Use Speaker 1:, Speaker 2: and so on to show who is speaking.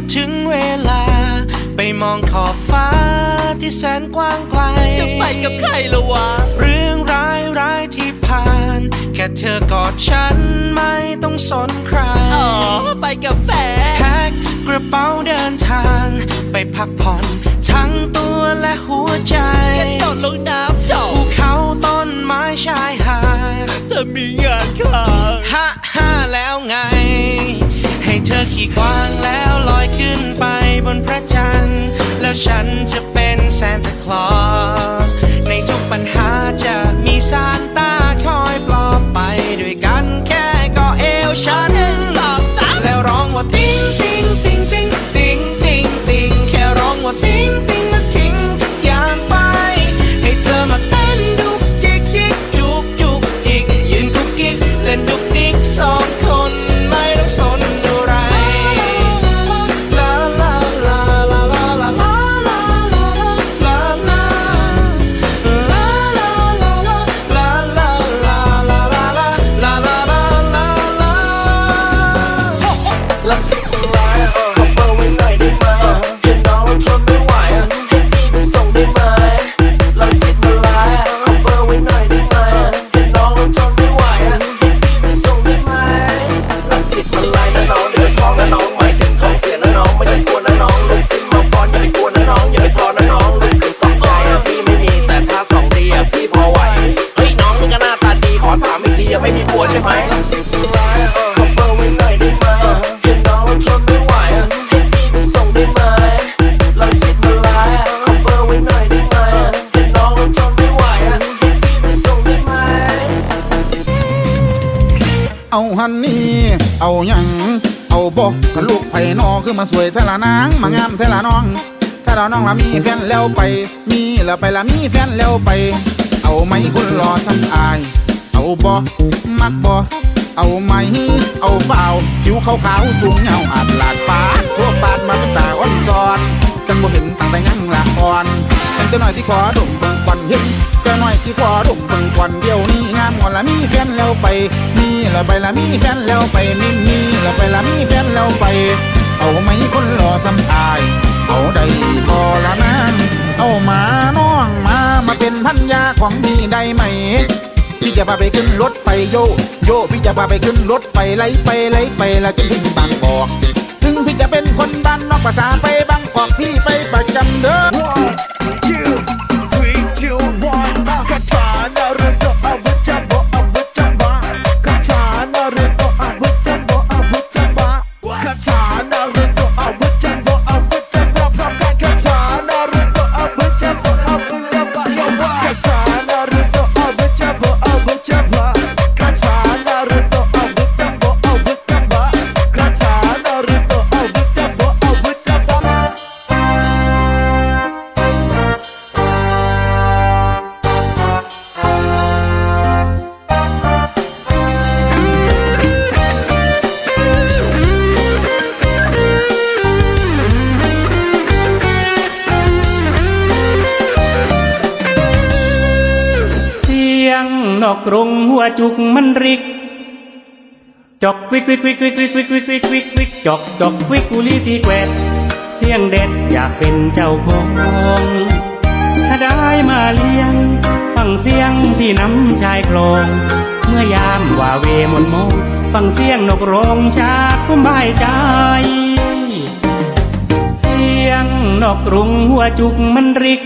Speaker 1: ก็ถึงเวลา ไปมองขอบฟ้าที่แสนกว้างไกล
Speaker 2: จะไปกับใครละวะ
Speaker 1: เรื่องร้ายร้ายที่ผ่าน แค่เธอกอดฉันไม่ต้องสนใคร
Speaker 2: อ๋อ ไปกับแฟน
Speaker 1: แพ็คกระเป๋าเดินทาง ไปพักผ่อนทั้งตัวและหัวใจ
Speaker 2: กระโดดลงน้ำจบ
Speaker 1: ภูเขาต้นไม้ชายหาด
Speaker 2: เธอมีงานค้าง
Speaker 1: ฮ่าฮ่าแล้วไงให้เธอ ขี่กวางแล้วลอยขึ้นไปบนพระจันทร์ แล้วฉันจะเป็นซานตาคลอส เอา
Speaker 3: ฮันนี่ เอาหยัง
Speaker 4: เอาบอกถ้าลูกไผ่นอคือมาสวยเทละนางมางามเทละน้องถ้าเราน้องละมีแฟนแล้วไป มีล้วไปละมีแฟนแล้วไป เอาไหมคนรอซ้ำอาย เอาบอมักบอเอาไหม เอาเปล่าผิวขาวขาวๆสูงเงาอาดหลาดปาดพวกปาดมาเป็นตาอ่อนซ้อนสันบ่เห็นต่างแต่ยังละอ่อนเป็นเจ้าหน่อยที่ขอดมเบิ่งควันเห็นเจ้าหน่อยที่ขอดมเบิ่ง แล้วไป มีแล้วไปละมีแฟนแล้วไปมีมีแล้วไปละมีแฟนแล้วไป เอาไหมคนรอซ้ำอาย เอาได้พอละนั้นเอามาน้องมามาเป็นพันยาของพี่ได้ไหมพี่จะพาไปขึ้นรถไฟโยโยพี่จะพาไปขึ้นรถไฟไล่ไปไล่ไปแล้วจนถึงบางกอกถึงพี่จะเป็นคนบ้านนอกภาษาไปบางกอกพี่ไปประจำเด้อ
Speaker 5: อกกรงหัวจุกมันริก จอกวิกวิกวิกวิกวิกวิกวิกวิกวิกวิกจอกจอกวิกกุลีที่แกวดเสียงเด็ดอยากเป็นเจ้าของ ถ้าได้มาเลี้ยง ฟังเสียงที่น้ำชายคลอง เมื่อยามว่าเวมนมอง ฟังเสียงนกร้องจากผมบายใจ เสียงนกกรุงหัวจุกมันริก